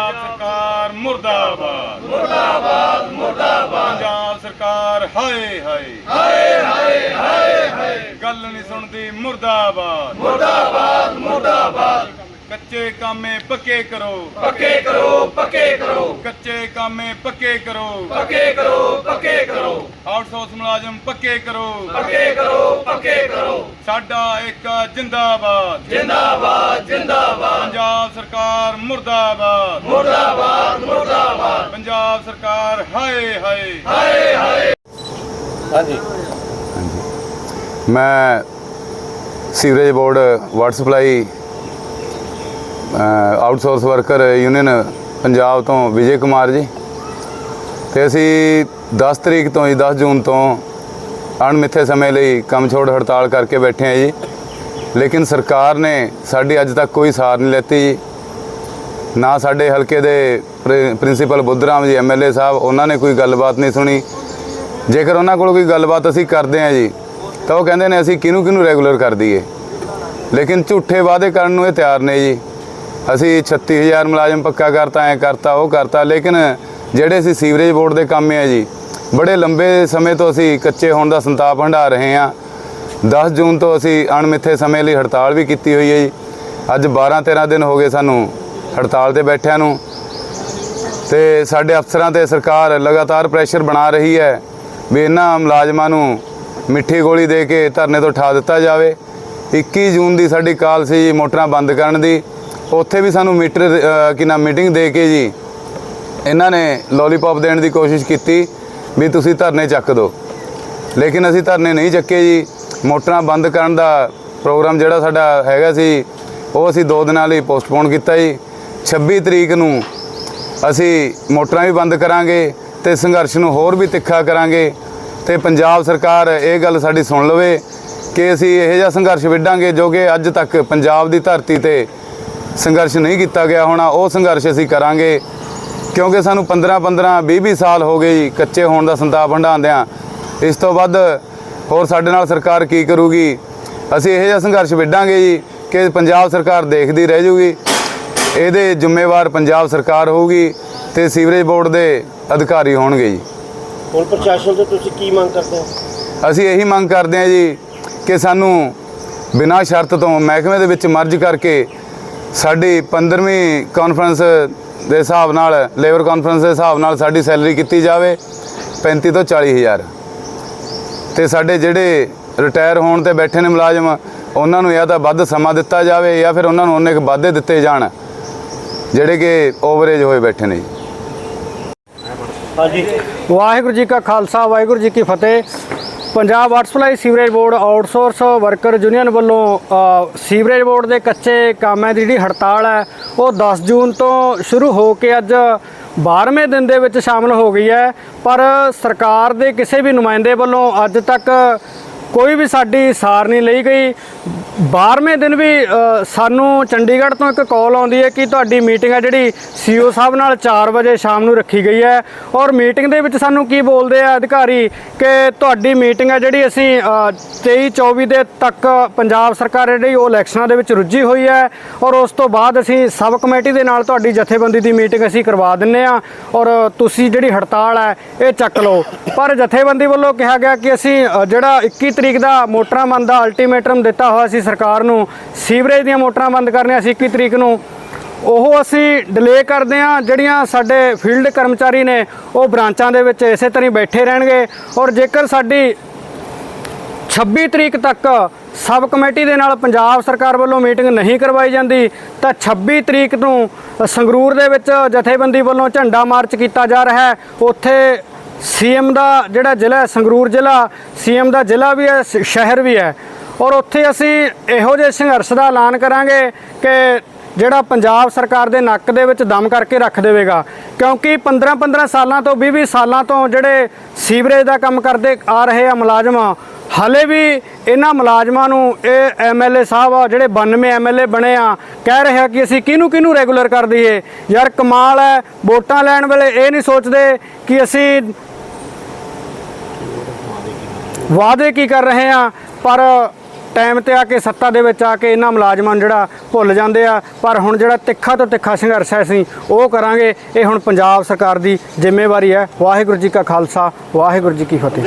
ਪੰਜਾਬ ਸਰਕਾਰ ਮੁਰਦਾਬਾਦ। ਮੁਰਦਾਬਾਦ ਮੁਰਦਾਬਾਦ। ਪੰਜਾਬ ਸਰਕਾਰ ਹਾਏ ਹਾਏ। ਹਾਏ ਹਾਏ ਹਾਏ ਹਾਏ। ਗੱਲ ਨਹੀਂ ਸੁਣਦੀ ਮੁਰਦਾਬਾਦ। ਮੁਰਦਾਬਾਦ ਮੁਰਦਾਬਾਦ। ਕੱਚੇ ਕਾਮੇ ਪੱਕੇ ਕਰੋ। ਪੱਕੇ ਕਰੋ ਪੱਕੇ ਕਰੋ। ਕੱਚੇ ਕਾਮੇ ਪੱਕੇ ਕਰੋ। ਪੱਕੇ ਕਰੋ ਪੱਕੇ ਆਊਟਸੋਰਸ ਮੁਲਾਜ਼ਮ ਪੱਕੇ ਕਰੋ। ਪੱਕੇ ਕਰੋ ਪੱਕੇ ਕਰੋ। ਸਾਡਾ ਇੱਕ ਜਿੰਦਾਬਾਦ। ਜਿੰਦਾਬਾਦ ਜਿੰਦਾਬਾਦ। ਪੰਜਾਬ ਸਰਕਾਰ ਮੁਰਦਾਬਾਦ। ਮੁਰਦਾਬਾਦ ਮੁਰਦਾਬਾਦ। ਪੰਜਾਬ ਸਰਕਾਰ ਹਾਏ ਹਾਏ। ਹਾਏ ਹਾਏ। ਹਾਂਜੀ। ਮੈਂ sewerage board water supply outsource worker union Punjab ਤੋਂ ਵਿਜੇ ਕੁਮਾਰ ਜੀ। ਤੇ ਅਸੀਂ 10 ਤਰੀਕ ਤੋਂ ਹੀ 10 ਜੂਨ ਤੋਂ ਅਣਮਿੱਥੇ ਸਮੇਂ ਲਈ ਕੰਮ ਛੋੜ ਹੜਤਾਲ ਕਰਕੇ ਬੈਠੇ ਹਾਂ ਜੀ। ਲੇਕਿਨ ਸਰਕਾਰ ਨੇ ਸਾਡੀ ਅੱਜ ਤੱਕ ਕੋਈ ਸਾਰ ਨਹੀਂ ਲੈਤੀ ਜੀ। ਨਾ ਸਾਡੇ ਹਲਕੇ ਦੇ ਪ੍ਰਿ- ਪ੍ਰਿੰਸੀਪਲ ਬੁੱਧਰਾਮ ਜੀ ਐਮਐਲਏ ਸਾਹਿਬ, ਉਹਨਾਂ ਨੇ ਕੋਈ ਗੱਲਬਾਤ ਨਹੀਂ ਸੁਣੀ। ਜੇਕਰ ਉਹਨਾਂ ਕੋਲ ਕੋਈ ਗੱਲਬਾਤ ਅਸੀਂ ਕਰਦੇ ਹਾਂ ਜੀ, ਤਾਂ ਉਹ ਕਹਿੰਦੇ ਨੇ ਅਸੀਂ ਕਿਹਨੂੰ ਕਿਹਨੂੰ ਰੈਗੂਲਰ ਕਰ ਦਈਏ। ਲੇਕਿਨ ਝੂਠੇ ਵਾਅਦੇ ਕਰਨ ਨੂੰ ਇਹ ਤਿਆਰ ਨੇ ਜੀ। ਅਸੀਂ 36000 ਮੁਲਾਜ਼ਮ ਪੱਕਾ ਕਰਤਾ, ਐ ਕਰਤਾ, ਉਹ ਕਰਤਾ, ਲੇਕਿਨ ਜਿਹੜੇ ਅਸੀਂ ਸੀਵਰੇਜ ਬੋਰਡ ਦੇ ਕੰਮ ਹੈ ਜੀ ਬੜੇ ਲੰਬੇ ਸਮੇਂ ਤੋਂ ਅਸੀਂ ਕੱਚੇ ਹੋਣ ਦਾ ਸੰਤਾਪ ਹੰਢਾ ਰਹੇ ਹਾਂ। 10 ਜੂਨ ਤੋਂ ਅਸੀਂ ਅਣਮਿੱਥੇ ਸਮੇਂ ਲਈ ਹੜਤਾਲ ਵੀ ਕੀਤੀ ਹੋਈ ਹੈ ਜੀ। ਅੱਜ 12 13 ਦਿਨ ਹੋ ਗਏ ਸਾਨੂੰ ਹੜਤਾਲ ਤੇ ਬੈਠਿਆਂ ਨੂੰ। ਤੇ ਸਾਡੇ ਅਫਸਰਾਂ ਤੇ ਸਰਕਾਰ ਲਗਾਤਾਰ ਪ੍ਰੈਸ਼ਰ ਬਣਾ ਰਹੀ ਹੈ ਵੀ ਇਹਨਾਂ ਮੁਲਾਜ਼ਮਾਂ ਨੂੰ ਮਿੱਠੀ ਗੋਲੀ ਦੇ ਕੇ ਧਰਨੇ ਤੋਂ ਉਠਾ ਦਿੱਤਾ ਜਾਵੇ। 21 ਜੂਨ ਦੀ ਸਾਡੀ ਕਾਲ ਸੀ ਜੀ ਮੋਟਰਾਂ ਬੰਦ ਕਰਨ ਦੀ। ਉੱਥੇ ਵੀ ਸਾਨੂੰ ਮੀਟਰ ਅ, ਕੀ ਮੀਟਿੰਗ ਦੇ ਕੇ ਜੀ ਇਹਨਾਂ ਨੇ ਲੋਲੀਪੌਪ ਦੇਣ ਦੀ ਕੋਸ਼ਿਸ਼ ਕੀਤੀ ਵੀ ਤੁਸੀਂ ਧਰਨੇ ਚੱਕ ਦਿਓ। ਲੇਕਿਨ ਅਸੀਂ ਧਰਨੇ ਨਹੀਂ ਚੱਕੇ ਜੀ। ਮੋਟਰਾਂ ਬੰਦ ਕਰਨ ਦਾ ਪ੍ਰੋਗਰਾਮ ਜਿਹੜਾ ਸਾਡਾ ਹੈਗਾ ਸੀ, ਉਹ ਅਸੀਂ ਦੋ ਦਿਨਾਂ ਲਈ ਪੋਸਟਪੋਨ ਕੀਤਾ ਜੀ। 26 ਤਰੀਕ ਨੂੰ ਅਸੀਂ ਮੋਟਰਾਂ ਵੀ ਬੰਦ ਕਰਾਂਗੇ ਤੇ ਸੰਘਰਸ਼ ਨੂੰ ਹੋਰ ਵੀ ਤਿੱਖਾ ਕਰਾਂਗੇ ਤੇ ਪੰਜਾਬ ਸਰਕਾਰ ਇਹ ਗੱਲ ਸਾਡੀ ਸੁਣ ਲਵੇ ਕਿ ਅਸੀਂ ਇਹੋ ਜਿਹਾ ਸੰਘਰਸ਼ ਵਿੱਢਾਂਗੇ ਜੋ ਕਿ ਅੱਜ ਤੱਕ ਪੰਜਾਬ ਦੀ ਧਰਤੀ ਤੇ ਸੰਘਰਸ਼ ਨਹੀਂ ਕੀਤਾ ਗਿਆ ਹੋਣਾ। ਉਹ ਸੰਘਰਸ਼ ਅਸੀਂ ਕਰਾਂਗੇ। ਕਿਉਂਕਿ ਸਾਨੂੰ 15 15 20 20 ਸਾਲ ਹੋ ਗਏ ਜੀ ਕੱਚੇ ਹੋਣ ਦਾ ਸੰਤਾਪ ਹੰਢਾਉਂਦਿਆਂ। ਇਸ ਤੋਂ ਵੱਧ ਹੋਰ ਸਾਡੇ ਨਾਲ ਸਰਕਾਰ ਕੀ ਕਰੂਗੀ? ਅਸੀਂ ਇਹੋ ਜਿਹਾ ਸੰਘਰਸ਼ ਵਿੱਢਾਂਗੇ ਜੀ ਕਿ ਪੰਜਾਬ ਸਰਕਾਰ ਦੇਖਦੀ ਰਹਿ ਜੂਗੀ। ਇਹਦੇ ਜ਼ਿੰਮੇਵਾਰ ਪੰਜਾਬ ਸਰਕਾਰ ਹੋਊਗੀ ਤੇ ਸੀਵਰੇਜ ਬੋਰਡ ਦੇ ਅਧਿਕਾਰੀ ਹੋਣਗੇ ਜੀ। ਹੁਣ ਪ੍ਰਸ਼ਾਸਨ ਤੋਂ ਤੁਸੀਂ ਕੀ ਮੰਗ ਕਰਦੇ ਹੋ? ਅਸੀਂ ਇਹੀ ਮੰਗ ਕਰਦੇ ਹਾਂ ਜੀ ਕਿ ਸਾਨੂੰ ਬਿਨਾਂ ਸ਼ਰਤ ਤੋਂ ਮਹਿਕਮੇ ਦੇ ਵਿੱਚ ਮਰਜ ਕਰਕੇ ਸਾਡੀ 15ਵੀਂ ਕਾਨਫਰੰਸ ਦੇ ਹਿਸਾਬ ਨਾਲ ਲੇਬਰ ਕਾਨਫਰੰਸ ਦੇ ਹਿਸਾਬ ਨਾਲ ਸਾਡੀ ਸੈਲਰੀ ਕੀਤੀ ਜਾਵੇ 35 ਤੋਂ 40 ਹਜ਼ਾਰ। ਤੇ ਸਾਡੇ ਜਿਹੜੇ ਰਿਟਾਇਰ ਹੋਣ ਤੇ ਬੈਠੇ ਨੇ ਮੁਲਾਜ਼ਮ, ਉਹਨਾਂ ਨੂੰ ਜਾਂ ਤਾਂ ਵੱਧ ਸਮਾਂ ਦਿੱਤਾ ਜਾਵੇ ਜਾਂ ਫਿਰ ਉਹਨਾਂ ਨੂੰ ਉਹਨੇ ਕੁ ਵਾਧੇ ਦਿੱਤੇ ਜਾਣ, ਜਿਹੜੇ ਕਿ ਓਵਰੇਜ ਹੋਏ ਬੈਠੇ ਨੇ। ਜੀ ਹਾਂਜੀ। ਵਾਹਿਗੁਰੂ ਜੀ ਕਾ ਖਾਲਸਾ, ਵਾਹਿਗੁਰੂ ਜੀ ਕੀ ਫਤਿਹ। Punjab water supply sewerage board outsource worker union ਵੱਲੋਂ ਸੀਵਰੇਜ ਬੋਰਡ ਦੇ ਕੱਚੇ ਕਾਮਾਂ ਦੀ ਜਿਹੜੀ ਹੜਤਾਲ ਹੈ, ਉਹ 10 ਜੂਨ ਤੋਂ ਸ਼ੁਰੂ ਹੋ ਕੇ ਅੱਜ 12ਵੇਂ ਦਿਨ ਦੇ ਵਿੱਚ ਸ਼ਾਮਲ ਹੋ ਗਈ ਹੈ। ਪਰ ਸਰਕਾਰ ਦੇ ਕਿਸੇ ਵੀ ਨੁਮਾਇੰਦੇ ਵੱਲੋਂ ਅੱਜ ਤੱਕ ਕੋਈ ਵੀ ਸਾਡੀ ਸਾਰ ਨਹੀਂ ਲਈ ਗਈ। 12ਵੇਂ ਦਿਨ ਵੀ ਸਾਨੂੰ ਚੰਡੀਗੜ੍ਹ ਤੋਂ ਇੱਕ ਕਾਲ ਆਉਂਦੀ ਹੈ ਕਿ ਤੁਹਾਡੀ ਮੀਟਿੰਗ ਹੈ ਜਿਹੜੀ ਸੀਓ ਸਾਹਿਬ ਨਾਲ 4 ਵਜੇ ਸ਼ਾਮ ਨੂੰ ਰੱਖੀ ਗਈ ਹੈ। ਔਰ ਮੀਟਿੰਗ ਦੇ ਵਿੱਚ ਸਾਨੂੰ ਕੀ ਬੋਲਦੇ ਆ ਅਧਿਕਾਰੀ ਕਿ ਤੁਹਾਡੀ ਮੀਟਿੰਗ ਹੈ ਜਿਹੜੀ ਅਸੀਂ ਅ, 23 24 ਦੇ ਤੱਕ ਪੰਜਾਬ ਸਰਕਾਰ ਜਿਹੜੀ ਉਹ ਇਲੈਕਸ਼ਨਾਂ ਦੇ ਵਿੱਚ ਰੁੱਝੀ ਹੋਈ ਹੈ। ਔਰ ਉਸ ਤੋਂ ਬਾਅਦ ਅਸੀਂ ਸਬ ਕਮੇਟੀ ਦੇ ਨਾਲ ਤੁਹਾਡੀ ਜਥੇਬੰਦੀ ਦੀ ਮੀਟਿੰਗ ਅਸੀਂ ਕਰਵਾ ਦਿੰਨੇ ਆ ਔਰ ਤੁਸੀਂ ਜਿਹੜੀ ਹੜਤਾਲ ਹੈ ਇਹ ਚੱਕ ਲਓ। ਪਰ ਜਥੇਬੰਦੀ ਵੱਲੋਂ ਕਿਹਾ ਗਿਆ ਕਿ ਅਸੀਂ ਜਿਹੜਾ 21 ਤਰੀਕ ਦਾ ਮੋਟਰਾਂ ਬੰਦ ਦਾ ਅਲਟੀਮੇਟਮ ਦਿੱਤਾ ਹੋਇਆ ਸੀ ਸਰਕਾਰ ਨੂੰ। ਸੀਵਰੇਜ ਦੀਆਂ ਮੋਟਰਾਂ ਬੰਦ ਕਰਨੀਆਂ ਸੀ 21 ਤਰੀਕ ਨੂੰ। ਉਹ ਅਸੀਂ ਡਿਲੇ ਕਰਦੇ ਹਾਂ। ਜਿਹੜੀਆਂ ਸਾਡੇ ਫੀਲਡ ਕਰਮਚਾਰੀ ਨੇ, ਉਹ ਬ੍ਰਾਂਚਾਂ ਦੇ ਵਿੱਚ ਇਸੇ ਤਰ੍ਹਾਂ ਹੀ ਬੈਠੇ ਰਹਿਣਗੇ। ਔਰ ਜੇਕਰ ਸਾਡੀ 26 ਤਰੀਕ ਤੱਕ ਸਬ ਕਮੇਟੀ ਦੇ ਨਾਲ ਪੰਜਾਬ ਸਰਕਾਰ ਵੱਲੋਂ ਮੀਟਿੰਗ ਨਹੀਂ ਕਰਵਾਈ ਜਾਂਦੀ, ਤਾਂ 26 ਤਰੀਕ ਨੂੰ ਸੰਗਰੂਰ ਦੇ ਵਿੱਚ ਜਥੇਬੰਦੀ ਵੱਲੋਂ ਝੰਡਾ ਮਾਰਚ ਕੀਤਾ ਜਾ ਰਿਹਾ ਹੈ। ਉੱਥੇ ਸੀਐਮ ਦਾ ਜਿਹੜਾ ਜ਼ਿਲ੍ਹਾ ਹੈ, ਸੰਗਰੂਰ ਜ਼ਿਲ੍ਹਾ ਸੀਐਮ ਦਾ ਜ਼ਿਲ੍ਹਾ ਵੀ ਹੈ ਸ਼ਹਿਰ ਵੀ ਹੈ। ਔਰ ਉੱਥੇ ਅਸੀਂ ਇਹੋ ਜਿਹੇ ਸੰਘਰਸ਼ ਦਾ ਐਲਾਨ ਕਰਾਂਗੇ ਕਿ ਜਿਹੜਾ ਪੰਜਾਬ ਸਰਕਾਰ ਦੇ ਨੱਕ ਦੇ ਵਿੱਚ ਦਮ ਕਰਕੇ ਰੱਖ ਦੇਵੇਗਾ। ਕਿਉਂਕਿ 15-15 ਸਾਲਾਂ ਤੋਂ 20-20 ਸਾਲਾਂ ਤੋਂ ਜਿਹੜੇ ਸੀਵਰੇਜ ਦਾ ਕੰਮ ਕਰਦੇ ਆ ਰਹੇ ਆ ਮੁਲਾਜ਼ਮ, ਹਾਲੇ ਵੀ ਇਹਨਾਂ ਮੁਲਾਜ਼ਮਾਂ ਨੂੰ ਇਹ ਐਮਐਲਏ ਸਾਹਿਬ ਆ, ਜਿਹੜੇ 92 ਐਮਐਲਏ ਬਣੇ ਆ, ਕਹਿ ਰਹੇ ਆ ਕਿ ਅਸੀਂ ਕਿਹਨੂੰ ਕਿਹਨੂੰ ਰੈਗੂਲਰ ਕਰ ਦਈਏ? ਯਾਰ ਕਮਾਲ ਹੈ ਵੋਟਾਂ ਲੈਣ ਵੇਲੇ ਇਹ ਨਹੀਂ ਸੋਚਦੇ ਕਿ ਅਸੀਂ ਵਾਅਦੇ ਕੀ ਕਰ ਰਹੇ ਆ, ਪਰ ਟਾਈਮ ਤੇ ਆ ਕੇ ਸੱਤਾ ਦੇ ਵਿੱਚ ਆ ਕੇ ਇਹਨਾਂ ਮੁਲਾਜ਼ਮਾਂ ਨੂੰ ਜਿਹੜਾ ਭੁੱਲ ਜਾਂਦੇ ਆ, ਪਰ ਹੁਣ ਜਿਹੜਾ ਤਿੱਖਾ ਤੋਂ ਤਿੱਖਾ ਸੰਘਰਸ਼ ਹੈ ਅਸੀਂ, ਉਹ ਕਰਾਂਗੇ। ਇਹ ਹੁਣ ਪੰਜਾਬ ਸਰਕਾਰ ਦੀ ਜ਼ਿੰਮੇਵਾਰੀ ਹੈ। ਵਾਹਿਗੁਰੂ ਜੀ ਕਾ ਖਾਲਸਾ, ਵਾਹਿਗੁਰੂ ਜੀ ਕੀ ਫਤਿਹ।